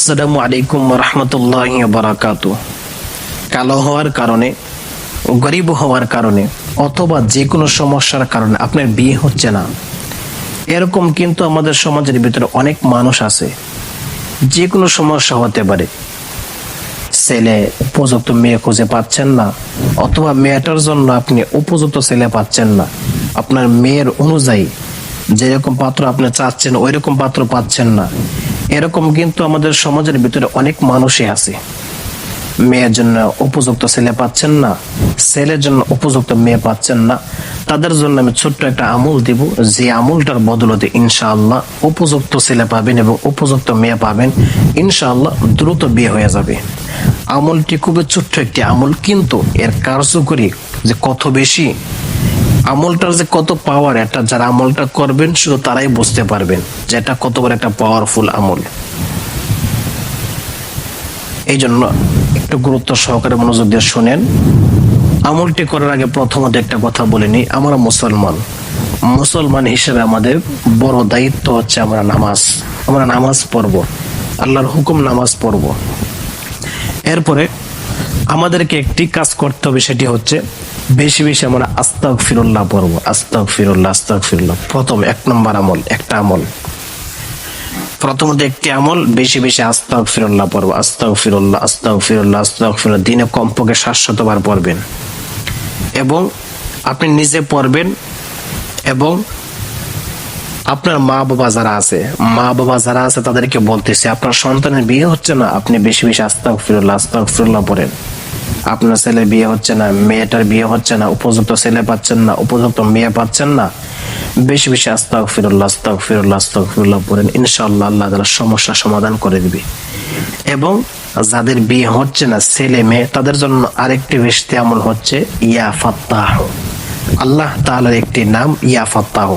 আসসালামু আলাইকুম রহমতুল্লাহ বারাকাতু কালো হওয়ার কারণে, গরিব হওয়ার কারণে, অথবা যে কোনো সমস্যার কারণে আপনার বিয়ে হচ্ছে না, এরকম কিন্তু আমাদের সমাজের ভিতরে অনেক মানুষ আছে। যে কোনো সমস্যা হতে পারে। ছেলে উপযুক্ত মেয়ে খুঁজে পাচ্ছেন না, অথবা মেয়েটার জন্য আপনি উপযুক্ত ছেলে পাচ্ছেন না। আপনার মেয়ের অনুযায়ী যেরকম পাত্র আপনি চাচ্ছেন ওই রকম পাত্র পাচ্ছেন না। এরকম কিন্তু আমাদের সমাজের ভিতরে অনেক মানুষই আছে। মেয়ের জন্য উপযুক্ত ছেলে পাচ্ছেন না, ছেলের জন্য উপযুক্ত মেয়ে পাচ্ছেন না। তাদের জন্য আমি ছোট্ট একটা আমল দিব, যে আমলটার বদলতে ইনশাআল্লাহ উপযুক্ত ছেলে পাবেন এবং উপযুক্ত মেয়ে পাবেন, ইনশাআল্লাহ দ্রুত বিয়ে হয়ে যাবে। আমলটি খুবই ছোট্ট একটি আমল, কিন্তু এর কার্যকরী যে কত বেশি আমলটার যে কত পাওয়ার এটা, যারা আমলটা করবেন, শুধু তারাই বুঝতে পারবেন যে এটা কত বড় একটা পাওয়ারফুল আমল। এই জন্য একটু গুরুত্ব সহকারে মনোযোগ দিয়ে শোনেন। আমলটি করার আগে প্রথমত একটা কথা বলে নিই, আমরা মুসলমান। মুসলমান হিসেবে আমাদের বড় দায়িত্ব হচ্ছে আমরা নামাজ আমরা নামাজ পড়ব। আল্লাহর হুকুম নামাজ পড়ব। এরপরে আমাদেরকে একটি কাজ করতে হবে, সেটি হচ্ছে বেশি বেশি আমরা আস্তাক ফিরুল্লাহ পড়ব। আস্তাক ফিরুল্লাহ আস্তাক ফিরুল্লাহ প্রথম, এক নম্বর আমল, একটা আমল। প্রথমত একটি আমল, বেশি বেশি আস্তাক ফিরুল্লাহ পড়ব। আস্তাক ফিরুল্লাহ আস্তাক ফিরুল্লাহ আস্তাক ফিরুল্লাহ দিনে কমপক্ষে সাতশতবার পড়বেন। এবং আপনি নিজে পড়বেন এবং আপনার মা বাবা যারা আছে, মা বাবা যারা আছে তাদেরকে বলতেছে, আপনার সন্তানের বিয়ে হচ্ছে না, আপনি বেশি বেশি আস্তাক ফিরুল্লাহ আস্তাক ফিরুল্লাহ পড়েন। আপনার ছেলে বিয়ে হচ্ছে না, মেয়েটার বিয়ে হচ্ছে না, উপযুক্ত ছেলে পাচ্ছেন না, উপযুক্ত মেয়ে পাচ্ছেন না, বেশি বেশি আস্তাক ফিরুল্লাহ আস্তাক ফিরুল্লাহ আস্তাক ফিরুল্লাহ পড়েন, ইনশাআল্লাহ আল্লাহ তাআলা সমস্যা সমাধান করে দিবে। এবং যাদের বিয়ে হচ্ছে না, ছেলে মেয়ে, তাদের জন্য আরেকটি বেশি আমল হচ্ছে, ইয়া ফাত্তাহ। আল্লাহ তাআলার একটি নাম, ইয়া ফাত্তাহ।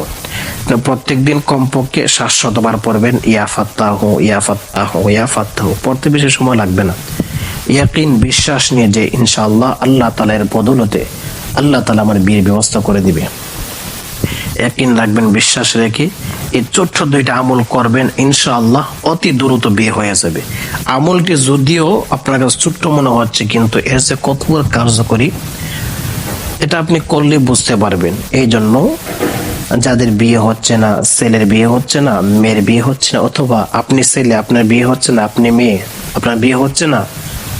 প্রত্যেক দিন কমপক্ষে সাতশতবার পড়বেন, ইয়া ফাত্তাহ ইয়া ফাত্তাহ ইয়া ফাত্তাহ। পড়তে বেশি সময় লাগবে না। ইয়াকিন, বিশ্বাস নিয়ে যে ইনশাআল্লাহ আল্লাহ তাআলা এর বদলতে আল্লাহ তাআলা আমার বিয়ের ব্যবস্থা করে দিবে। ইয়াকিন রাখবেন, বিশ্বাস রেখে এই ছোট্ট দুইটা আমল করবেন, ইনশাআল্লাহ অতি দ্রুত বিয়ে হয়ে যাবে। আমলটি যদিও আপনার কাছে ছোট্ট মনে হচ্ছে, কিন্তু এর যে কত কার্যকরী, এটা আপনি করলে বুঝতে পারবেন। এই জন্য যাদের বিয়ে হচ্ছে না, ছেলের বিয়ে হচ্ছে না, মেয়ের বিয়ে হচ্ছে না, অথবা আপনি ছেলে, আপনার বিয়ে হচ্ছে না, আপনি মেয়ে, আপনার বিয়ে হচ্ছে না,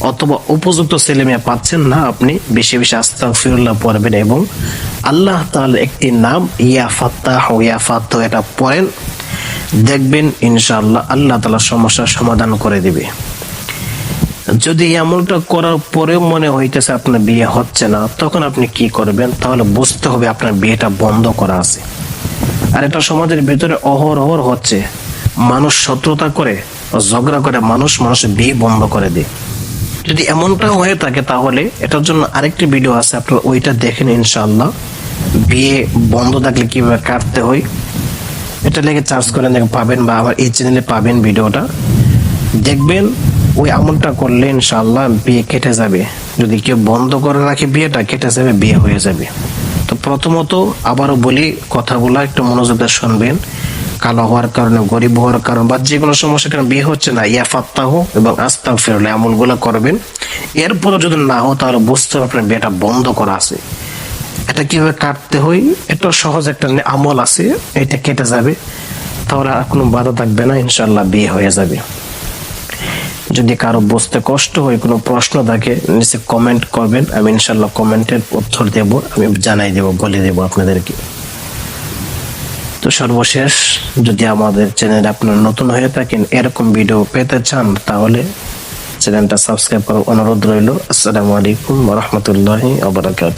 অথবা উপযুক্ত ছেলে মেয়ে পাচ্ছেন না আপনি, বেশি বেশি আস্তা ফিরুল্লাহ পড়বেন এবং আল্লাহ তাআলার একটি নাম, ইয়া ফাত্তাহ ইয়া ফাত্তাহ এটা পড়েন, দেখবেন ইনশাআল্লাহ আল্লাহ তাআলা সমস্যার সমাধান করে দিবে। যদি এমনটা করার পরেও মনে হইতেছে আপনার বিয়ে হচ্ছে না, তখন আপনি কি করবেন? তাহলে বুঝতে হবে আপনার বিয়েটা বন্ধ করা আছে। আর এটা সমাজের ভেতরে অহর অহর হচ্ছে। মানুষ শত্রুতা করে, ঝগড়া করে, মানুষ মানুষের বিয়ে বন্ধ করে দেয়। যদি এমনটা হয়ে থাকে তাহলে এটার জন্য আরেকটি ভিডিও আছে, আপনার ওইটা দেখেন ইনশাআল্লাহ। বিয়ে বন্ধ থাকলে কীভাবে কাটতে হয়, এটা লেগে চার্জ করে পাবেন বা আমার এই চ্যানেলে পাবেন ভিডিওটা দেখবেন ওই আমলটা করলে ইনশাআল্লাহ বিয়ে কেটে যাবে। যদি কেউ বন্ধ করে রাখে বিয়েটা, কেটে যাবে, বিয়ে হয়ে যাবে। তো প্রথমত আবারও বলি, কথাগুলো একটু মনোযোগ দিয়ে শুনবেন। কালো হওয়ার কারণে, গরিব হওয়ার কারণে, বা যে কোনো সমস্যার কারণে বিয়ে হচ্ছে না ইয়া ফাত্তাহ এবং আস্তাক ফেরলে আমলগুলো করবেন। এরপরও যদি না হয় তাহলে বুঝতে হবে আপনার বিয়েটা বন্ধ করা আছে। এটা কীভাবে কাটতে হয়? এটা সহজ একটা আমল আছে, এটা কেটে যাবে। তাহলে আর কোনো বাধা থাকবে না ইনশাল্লাহ বিয়ে হয়ে যাবে। যদি কারও বুঝতে কষ্ট হয়, কোনো প্রশ্ন থাকে নিচে কমেন্ট করবেন। আমি ইনশাল্লাহ কমেন্টের উত্তর দেব, আমি জানাই দেব, বলে দেব আপনাদেরকে। তো সর্বশেষ, যদি আমাদের চ্যানেল আপনার নতুন হয়ে থাকেন, এরকম ভিডিও পেতে চান, তাহলে চ্যানেলটা সাবস্ক্রাইব করার অনুরোধ রইল। আসসালামু আলাইকুম রহমতুল্লাহি আবরাকাত